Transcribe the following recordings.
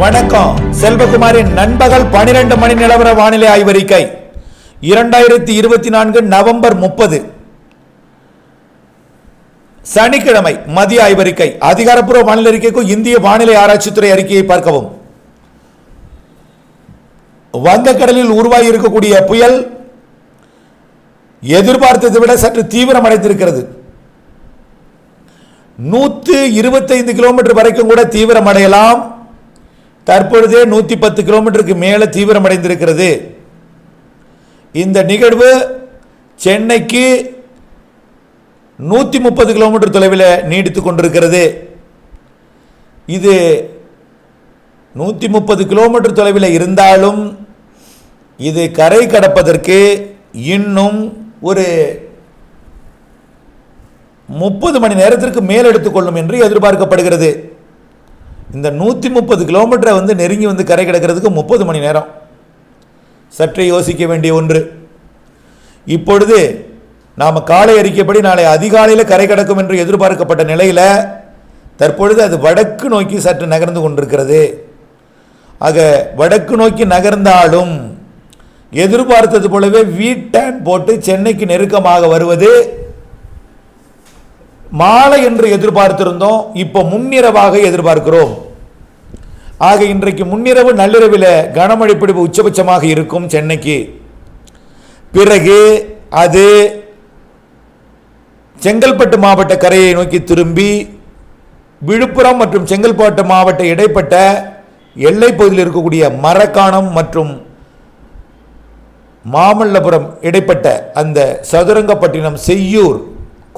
வணக்கம். செல்வகுமாரின் நண்பகல் பனிரெண்டு மணி நிலவர வானிலை ஆய்வறிக்கை. இரண்டாயிரத்தி இருபத்தி நான்கு நவம்பர் முப்பது. சனிக்கிழமை மதிய ஆய்வறிக்கை. அதிகாரப்பூர்வ வானிலை அறிக்கைக்கும் இந்திய வானிலை ஆராய்ச்சித்துறை அறிக்கையை பார்க்கவும். வங்கக்கடலில் உருவாகி இருக்கக்கூடிய புயல் எதிர்பார்த்ததை விட சற்று தீவிரமடைந்திருக்கிறது. நூற்று இருபத்தைந்து கிலோமீட்டர் வரைக்கும் கூட தீவிரமடையலாம். தற்பொழுதே நூற்றி பத்து கிலோமீட்டருக்கு மேலே தீவிரமடைந்திருக்கிறது இந்த நிகழ்வு சென்னைக்கு நூற்றி முப்பது கிலோமீட்டர் தொலைவில் நீடித்து கொண்டிருக்கிறது. இது நூற்றி முப்பது கிலோமீட்டர் தொலைவில் இருந்தாலும் இது கரை கடப்பதற்கு இன்னும் ஒரு முப்பது மணி நேரத்திற்கு மேல் எடுத்துக்கொள்ளும் என்று எதிர்பார்க்கப்படுகிறது. இந்த நூற்றி முப்பது கிலோமீட்டரை வந்து நெருங்கி வந்து கரை கிடக்கிறதுக்கு முப்பது மணி நேரம். சற்றே யோசிக்க வேண்டிய ஒன்று. இப்பொழுது நாம் காலை அறிக்கைப்படி நாளை அதிகாலையில் கரை கிடக்கும் என்று எதிர்பார்க்கப்பட்ட நிலையில் தற்பொழுது அது வடக்கு நோக்கி சற்று நகர்ந்து கொண்டிருக்கிறது. ஆக வடக்கு நோக்கி நகர்ந்தாலும் எதிர்பார்த்தது போலவே வீட்டேன் போட்டு சென்னைக்கு நெருக்கமாக வருவது மாலை என்று எதிர்பார்த்திருந்தோம் இப்போ முன்னிரவாக எதிர்பார்க்கிறோம். ஆக இன்றைக்கு முன்னிரவு நள்ளிரவில் கனமழை பிடிப்பு உச்சபட்சமாக இருக்கும் சென்னைக்கு. பிறகு அது செங்கல்பட்டு மாவட்ட கரையை நோக்கி திரும்பி விழுப்புரம் மற்றும் செங்கல்பட்டு மாவட்ட இடைப்பட்ட எல்லைப்பகுதியில் இருக்கக்கூடிய மரக்காணம் மற்றும் மாமல்லபுரம் இடைப்பட்ட அந்த சதுரங்கப்பட்டினம் செய்யூர்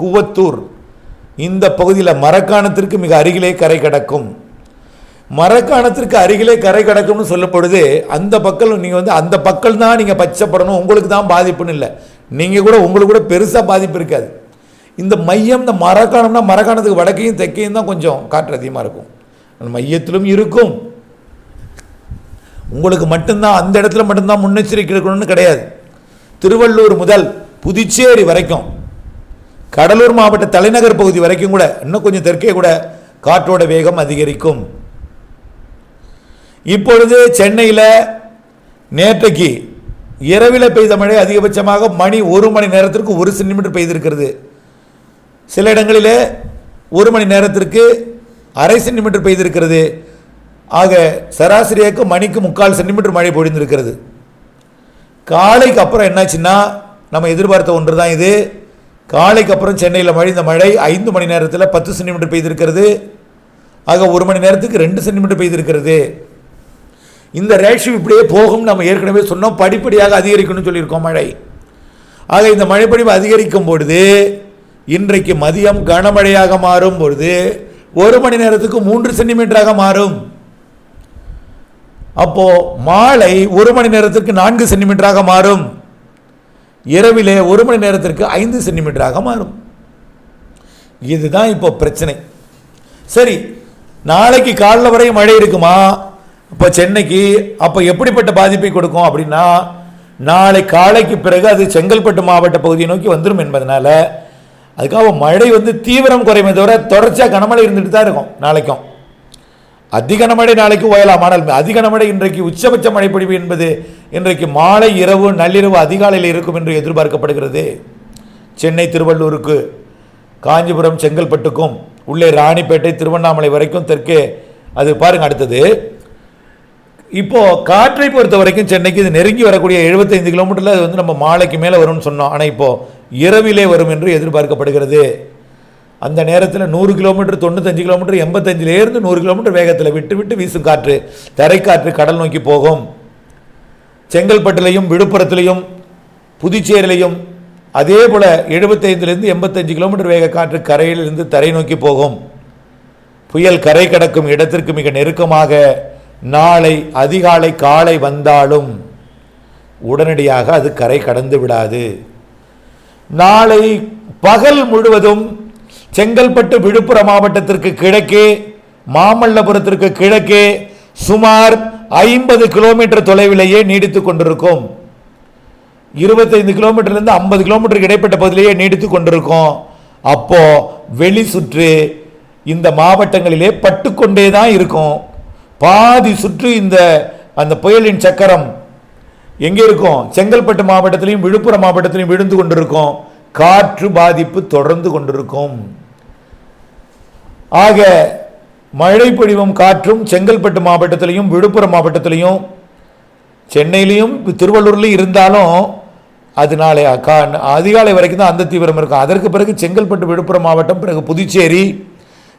குவத்தூர் இந்த பகுதியில் மரக்காணத்திற்கு மிக அருகிலே கரை கடக்கும். மரக்காணத்திற்கு அருகிலே கரை கடக்கும்னு சொல்லப்படுது அந்த பக்கம் நீங்கள் வந்து அந்த பக்கம் தான் நீங்கள் பச்சைப்படணும் உங்களுக்கு தான் பாதிப்புன்னு இல்லை. நீங்கள் கூட உங்களுக்கு கூட பெருசாக பாதிப்பு இருக்காது. இந்த மையம் இந்த மரக்காணம்னா மரக்காணத்துக்கு வடக்கையும் தெற்கையும் தான் கொஞ்சம் காற்று அதிகமாக இருக்கும். மையத்திலும் இருக்கும். உங்களுக்கு மட்டும்தான் அந்த இடத்துல மட்டும்தான் முன்னெச்சரிக்கை இருக்கணும்னு கிடையாது. திருவள்ளூர் முதல் புதுச்சேரி வரைக்கும் கடலூர் மாவட்ட தலைநகர் பகுதி வரைக்கும் கூட இன்னும் கொஞ்சம் தெற்கே கூட காற்றோட வேகம் அதிகரிக்கும். இப்பொழுது சென்னையில் நேற்றைக்கு இரவில் பெய்த மழை அதிகபட்சமாக மணி ஒரு மணி நேரத்திற்கு ஒரு சென்டிமீட்டர் பெய்திருக்கிறது. சில இடங்களிலே ஒரு மணி நேரத்திற்கு அரை சென்டிமீட்டர் பெய்திருக்கிறது. ஆக சராசரியாக மணிக்கு முக்கால் சென்டிமீட்டர் மழை பொழிந்திருக்கிறது. காலைக்கு அப்புறம் என்னாச்சுன்னா நம்ம எதிர்பார்த்த ஒன்று தான் இது. காலைக்கு அப்புறம் சென்னையில் மழை. இந்த மழை ஐந்து மணி நேரத்தில் பத்து சென்டிமீட்டர் பெய்திருக்கிறது. ஆக ஒரு மணி நேரத்துக்கு ரெண்டு சென்டிமீட்டர் பெய்திருக்கிறது. இந்த ரேஷியோ இப்படியே போகும் நம்ம ஏற்கனவே சொன்னோம். படிப்படியாக அதிகரிக்கணும்னு சொல்லியிருக்கோம் மழை. ஆக இந்த மழைப்பொழிவு அதிகரிக்கும் பொழுது இன்றைக்கு மதியம் கனமழையாக மாறும் பொழுது ஒரு மணி நேரத்துக்கு மூன்று சென்டிமீட்டராக மாறும். அப்போ மாலை ஒரு மணி நேரத்துக்கு நான்கு சென்டிமீட்டராக மாறும். இரவிலே ஒரு மணி நேரத்திற்கு ஐந்து சென்டிமீட்டராக மாறும். இதுதான் இப்போ பிரச்சனை. சரி நாளைக்கு காலைல வரை மழை இருக்குமா? இப்போ சென்னைக்கு அப்போ எப்படிப்பட்ட பாதிப்பை கொடுக்கும் அப்படின்னா நாளை காலைக்கு பிறகு அது செங்கல்பட்டு மாவட்ட பகுதியை நோக்கி வந்துடும் என்பதனால அதுக்காக மழை வந்து தீவிரம் குறையுமே தவிர தொடர்ச்சியாக கனமழை இருந்துட்டு தான் இருக்கும் நாளைக்கும். அதிக மழை நாளைக்கு ஓயலாம். ஆனால் அதிக மழை இன்றைக்கு உச்சபட்ச மழைப்பொழிவு என்பது இன்றைக்கு மாலை இரவு நள்ளிரவு அதிகாலையில் இருக்கும் என்று எதிர்பார்க்கப்படுகிறது. சென்னை திருவள்ளூருக்கு காஞ்சிபுரம் செங்கல்பட்டுக்கும் உள்ளே ராணிப்பேட்டை திருவண்ணாமலை வரைக்கும் தெற்கே. அது பாருங்க அடுத்தது. இப்போது காற்றை பொறுத்த வரைக்கும் சென்னைக்கு இது நெருங்கி வரக்கூடிய 75 கிலோமீட்டரில் அது வந்து நம்ம மாலைக்கு மேலே வரும்னு சொன்னோம். ஆனால் இப்போது இரவிலே வரும் என்று எதிர்பார்க்கப்படுகிறது. அந்த நேரத்தில் நூறு கிலோமீட்டர் தொண்ணூத்தஞ்சு கிலோமீட்டர் எண்பத்தஞ்சிலேருந்து நூறு கிலோமீட்டர் வேகத்தில் விட்டு விட்டு வீசும் காற்று தரைக்காற்று கடல் நோக்கி போகும். செங்கல்பட்டுலையும் விழுப்புரத்துலையும் புதுச்சேரியிலையும் அதே போல் எழுபத்தைந்துலேருந்து எண்பத்தஞ்சு கிலோமீட்டர் வேக காற்று கரையிலிருந்து தரை நோக்கி போகும். புயல் கரை கடக்கும் இடத்திற்கு மிக நெருக்கமாக நாளை அதிகாலை காலை வந்தாலும் உடனடியாக அது கரை கடந்து விடாது. நாளை பகல் முழுவதும் செங்கல்பட்டு விழுப்புரம் மாவட்டத்திற்கு கிழக்கே மாமல்லபுரத்திற்கு கிழக்கே சுமார் ஐம்பது கிலோமீட்டர் தொலைவிலேயே நீடித்துக் கொண்டிருக்கும். இருபத்தைந்து கிலோமீட்டர்லேருந்து ஐம்பது கிலோமீட்டருக்கு இடைப்பட்ட பகுதியிலேயே நீடித்து கொண்டிருக்கும். அப்போ வெளி சுற்று இந்த மாவட்டங்களிலே பட்டுக்கொண்டே தான் இருக்கும். பாதி சுற்று இந்த அந்த புயலின் சக்கரம் எங்கே இருக்கும்? செங்கல்பட்டு மாவட்டத்திலையும் விழுப்புரம் மாவட்டத்திலையும் விழுந்து கொண்டிருக்கும். காற்று பாதிப்பு தொடர்ந்து கொண்டிருக்கும். ஆக மழை பொழிவும் காற்றும் செங்கல்பட்டு மாவட்டத்திலையும் விழுப்புரம் மாவட்டத்திலையும் சென்னையிலையும் திருவள்ளூர்லையும் இருந்தாலும் அது நாளை கா அதிகாலை வரைக்கும் தான் அந்த தீவிரம் இருக்கும். அதற்கு பிறகு செங்கல்பட்டு விழுப்புரம் மாவட்டம் பிறகு புதுச்சேரி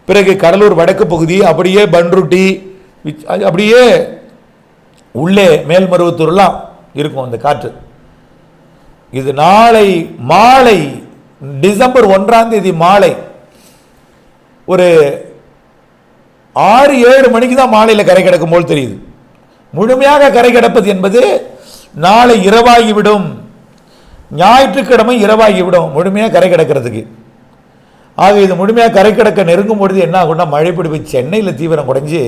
பிறகு கடலூர் வடக்கு பகுதி அப்படியே பன்ருட்டி அது அப்படியே உள்ளே மேல்மருவத்தூர்லாம் இருக்கும் அந்த காற்று. இது நாளை மாலை டிசம்பர் ஒன்றாம் தேதி மாலை ஒரு ஆறு ஏழு மணிக்கு தான் மாலையில் கரை கிடக்கும் போல் தெரியுது. முழுமையாக கரை கிடப்பது என்பது நாளை இரவாகிவிடும். ஞாயிற்றுக்கிழமை இரவாகிவிடும். முழுமையாக கரை கிடக்கிறதுக்கு. ஆக இது முழுமையாக கரை கிடக்க நெருங்கும் பொழுது என்ன ஆகும்னா மழை பிடிப்பு சென்னையில் தீவிரம் குறைஞ்சி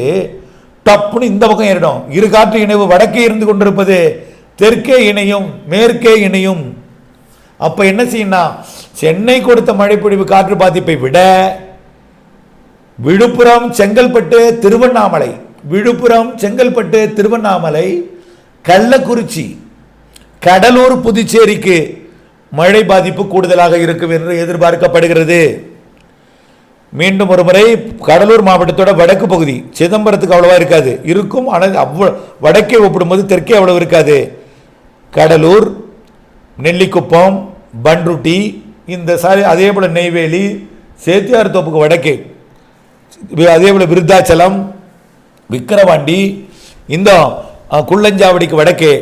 டப்புன்னு இந்த பக்கம் ஏறிடும். இரு காற்று இணைவு வடக்கே இருந்து கொண்டிருப்பது தெற்கே இணையும் மேற்கே இணையும். அப்போ என்ன செய்யணும் சென்னை கொடுத்த மழைப்பொழிவு காற்று பாதிப்பை விட விழுப்புரம் செங்கல்பட்டு திருவண்ணாமலை. விழுப்புரம் செங்கல்பட்டு திருவண்ணாமலை கள்ளக்குறிச்சி. கடலூர் புதுச்சேரிக்கு மழை பாதிப்பு கூடுதலாக இருக்கும் என்று எதிர்பார்க்கப்படுகிறது. மீண்டும் ஒரு முறை கடலூர் மாவட்டத்தோட வடக்கு பகுதி சிதம்பரத்துக்கு அவ்வளவா இருக்காது. இருக்கும் ஆனால் அவ்வளோ வடக்கே ஒப்பிடும்போது தெற்கே அவ்வளவு இருக்காது. கடலூர் நெல்லிக்குப்பம் பன்ருட்டி இந்த சாரி அதே போல் நெய்வேலி சேத்தியார் தோப்புக்கு வடக்கே அதே போல் விருத்தாச்சலம் விக்கிரவாண்டி இந்த குள்ளஞ்சாவடிக்கு வடக்கே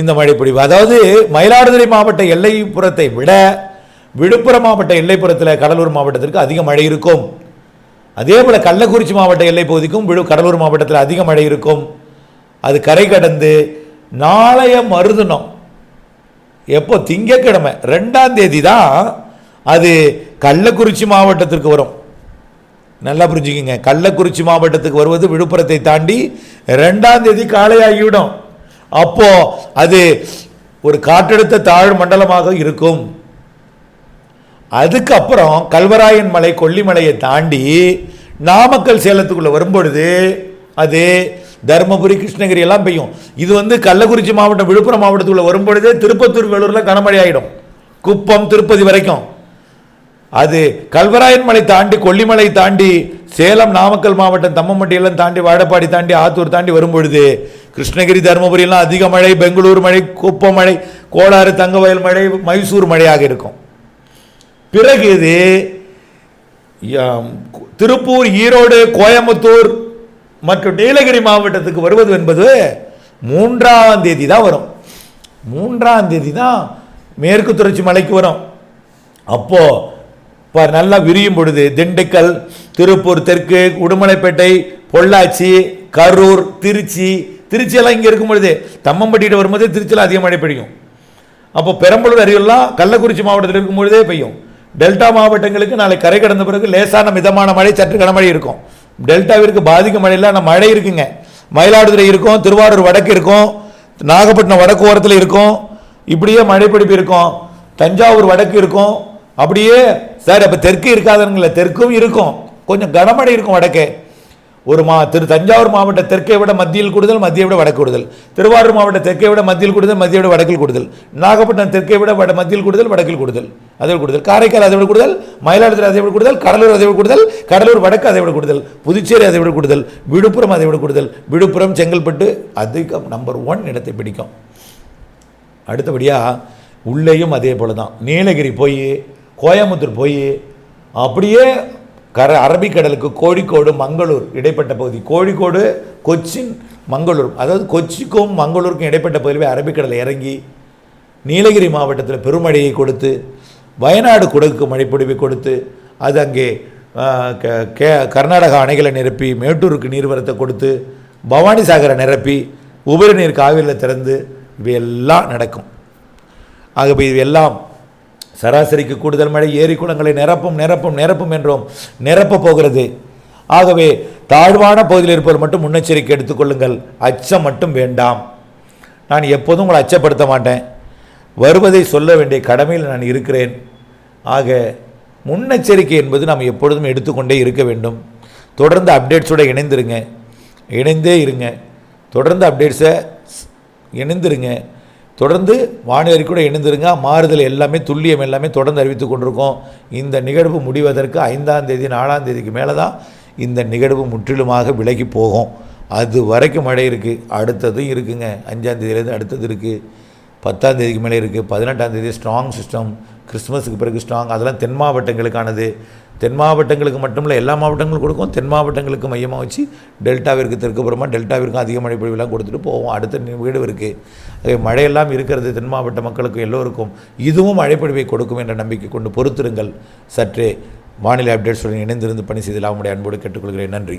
இந்த மழைப்பொழிவு. அதாவது மயிலாடுதுறை மாவட்ட எல்லைப்புறத்தை விட விழுப்புரம் மாவட்ட எல்லைப்புறத்தில் கடலூர் மாவட்டத்திற்கு அதிக மழை இருக்கும். அதே போல் கள்ளக்குறிச்சி மாவட்ட எல்லை பகுதிக்கும் விழு கடலூர் மாவட்டத்தில் அதிக மழை இருக்கும். அது கரை கடந்து நாளைய மறுதினம் எப்போ திங்கக்கிழமை ரெண்டாம் தேதி தான் அது கள்ளக்குறிச்சி மாவட்டத்திற்கு வரும். நல்லா புரிஞ்சுக்கிங்க. கள்ளக்குறிச்சி மாவட்டத்துக்கு வருவது விழுப்புரத்தை தாண்டி ரெண்டாம் தேதி காலையாகிவிடும். அப்போ அது ஒரு காற்றழுத்த தாழ் மண்டலமாக இருக்கும். அதுக்கப்புறம் கல்வராயன் மலை கொல்லிமலையை தாண்டி நாமக்கல் சேலத்துக்குள்ளே வரும்பொழுது அது தருமபுரி கிருஷ்ணகிரி எல்லாம் பெய்யும். இது வந்து கள்ளக்குறிச்சி மாவட்டம் விழுப்புரம் மாவட்டத்துக்குள்ளே வரும்பொழுதே திருப்பத்தூர் வேலூரில் கனமழை ஆகிடும் குப்பம் திருப்பதி வரைக்கும். அது கல்வராயன் மலை தாண்டி கொல்லிமலை தாண்டி சேலம் நாமக்கல் மாவட்டம் தம்மம்பட்டியெல்லாம் தாண்டி வாடப்பாடி தாண்டி ஆத்தூர் தாண்டி வரும்பொழுது கிருஷ்ணகிரி தருமபுரியெல்லாம் அதிக மழை பெங்களூர் மழை குப்பம் மழை கோளாறு தங்கவயல் மழை மைசூர் மழையாக இருக்கும். பிறகு இது திருப்பூர் ஈரோடு கோயம்புத்தூர் மற்றும் நீலகிரி மாவட்டத்துக்கு வருவது என்பது மூன்றாம் தேதி தான் வரும். மூன்றாம் தேதி தான் மேற்கு தொடர்ச்சி மலைக்கு வரும். அப்போது நல்லா விரியும் பொழுது திண்டுக்கல் திருப்பூர் தெற்கு உடுமலைப்பேட்டை பொள்ளாச்சி கரூர் திருச்சி திருச்சியெல்லாம் இங்கே இருக்கும் பொழுது தம்மம்பட்டிகிட்ட வரும்போதே திருச்சியில் அதிக மழை பெய்யும். அப்போ பெரம்பலூர் அருகெல்லாம் கள்ளக்குறிச்சி மாவட்டத்தில் இருக்கும் பொழுதே பெய்யும். டெல்டா மாவட்டங்களுக்கு நாளை கரை கடந்த பிறகு லேசான மிதமான மழை சற்று கனமழை இருக்கும். டெல்டாவிற்கு பாதிக்கும் மழையில் ஆனால் மழை இருக்குங்க. மயிலாடுதுறை இருக்கும் திருவாரூர் வடக்கு இருக்கும் நாகப்பட்டினம் வடக்கு ஓரத்தில் இருக்கும். இப்படியே மழைப்பிடிப்பு இருக்கும். தஞ்சாவூர் வடக்கு இருக்கும். அப்படியே சார் அப்போ தெற்கு இருக்காதுங்கள தெற்கும் இருக்கும். கொஞ்சம் கனமழை இருக்கும் வடக்கே. ஒரு மா திரு தஞ்சாவூர் மாவட்ட தெற்கை விட மத்தியில் கூடுதல் மத்தியை விட வடக்கு கூடுதல். திருவாரூர் மாவட்ட தெற்கை விட மத்தியில் கூடுதல் மத்தியை விட வடக்கில் கூடுதல். நாகப்பட்டினம் தெற்கை விட வட மத்தியில் கூடுதல் வடக்கில் கூடுதல். அதை விட கூடுதல். காரைக்கால் அதை விட கூடுதல். மயிலாடுதுறை அதை விட கூடுதல். கடலூர் அதை விட கூடுதல். கடலூர் வடக்கு அதை விட கூடுதல். புதுச்சேரி அதை விட கூடுதல். விழுப்புரம் அதை விட கூடுதல். விழுப்புரம் செங்கல்பட்டு அதிகம் நம்பர் ஒன் இடத்தை பிடிக்கும். அடுத்தபடியாக உள்ளேயும் அதே போல தான் நீலகிரி போய் கோயம்புத்தூர் போய் அப்படியே கர அரபிக்கடலுக்கு கோழிக்கோடு மங்களூர் இடைப்பட்ட பகுதி. கோழிக்கோடு கொச்சின் மங்களூர். அதாவது கொச்சிக்கும் மங்களூருக்கும் இடைப்பட்ட பகுதியில் அரபிக்கடலை இறங்கி நீலகிரி மாவட்டத்தில் பெருமழையை கொடுத்து வயநாடு குடகுக்கு மழைப்பொழிவை கொடுத்து அது அங்கே க- கே கர்நாடகா அணைகளை நிரப்பி மேட்டூருக்கு நீர்வரத்தை கொடுத்து பவானி சாகரை நிரப்பி உபரி நீர் காவிரியில் திறந்து இவையெல்லாம் நடக்கும். ஆகவே இது எல்லாம் சராசரிக்கு கூடுதல் மழை ஏரி குளங்களை நிரப்பும் நிரப்பும் நிரப்பும் என்றோம் நிரப்பப் போகிறது. ஆகவே தாழ்வான பகுதியில் இருப்பவர் மட்டும் முன்னெச்சரிக்கை எடுத்துக்கொள்ளுங்கள் அச்சம் மட்டும் வேண்டாம். நான் எப்போதும் உங்களை அச்சப்படுத்த மாட்டேன். வருவதை சொல்ல வேண்டிய கடமையில் நான் இருக்கிறேன். ஆக முன்னெச்சரிக்கை என்பது நாம் எப்பொழுதும் எடுத்துக்கொண்டே இருக்க வேண்டும். தொடர்ந்து அப்டேட்ஸோடு இணைந்திருங்க. இணைந்தே இருங்க. தொடர்ந்து அப்டேட்ஸை இணைந்திருங்க. தொடர்ந்து வானிலை கூட இணைந்திருங்க. மாறுதல் எல்லாமே துல்லியம் எல்லாமே தொடர்ந்து அறிவித்து கொண்டிருக்கோம். இந்த நிகழ்வு முடிவதற்கு ஐந்தாம் தேதி நாலாம் தேதிக்கு மேலே தான் இந்த நிகழ்வு முற்றிலுமாக விலகி போகும். அது வரைக்கும் மழை இருக்குது அடுத்ததும் இருக்குங்க. அஞ்சாம் தேதியிலேருந்து அடுத்தது இருக்குது பத்தாம் தேதிக்கு மேலே இருக்குது பதினெட்டாம் தேதி ஸ்ட்ராங் சிஸ்டம் கிறிஸ்மஸுக்கு பிறகு ஸ்ட்ராங் அதெல்லாம் தென் மாவட்டங்களுக்கானது. தென் மாவட்டங்களுக்கு மட்டுமில்ல எல்லா மாவட்டங்களும் கொடுக்கும். தென் மாவட்டங்களுக்கு மையமாக வச்சு டெல்டாவிற்கு தெற்குப்புறமா டெல்டாவிற்கும் அதிக மழை பொழிவுலாம் கொடுத்துட்டு போவோம். அடுத்த வீடு இருக்குது ஆகவே மழையெல்லாம் இருக்கிறது தென் மாவட்ட மக்களுக்கும் எல்லோருக்கும் இதுவும் மழைப்பொழிவை கொடுக்கும் என்ற நம்பிக்கை கொண்டு பொறுத்திருங்கள். சற்றே வானிலை அப்டேட்ஸுடன் இணைந்திருந்து பணி செய்து லாபமுடைய அன்போடு கேட்டுக்கொள்கிறேன். நன்றி.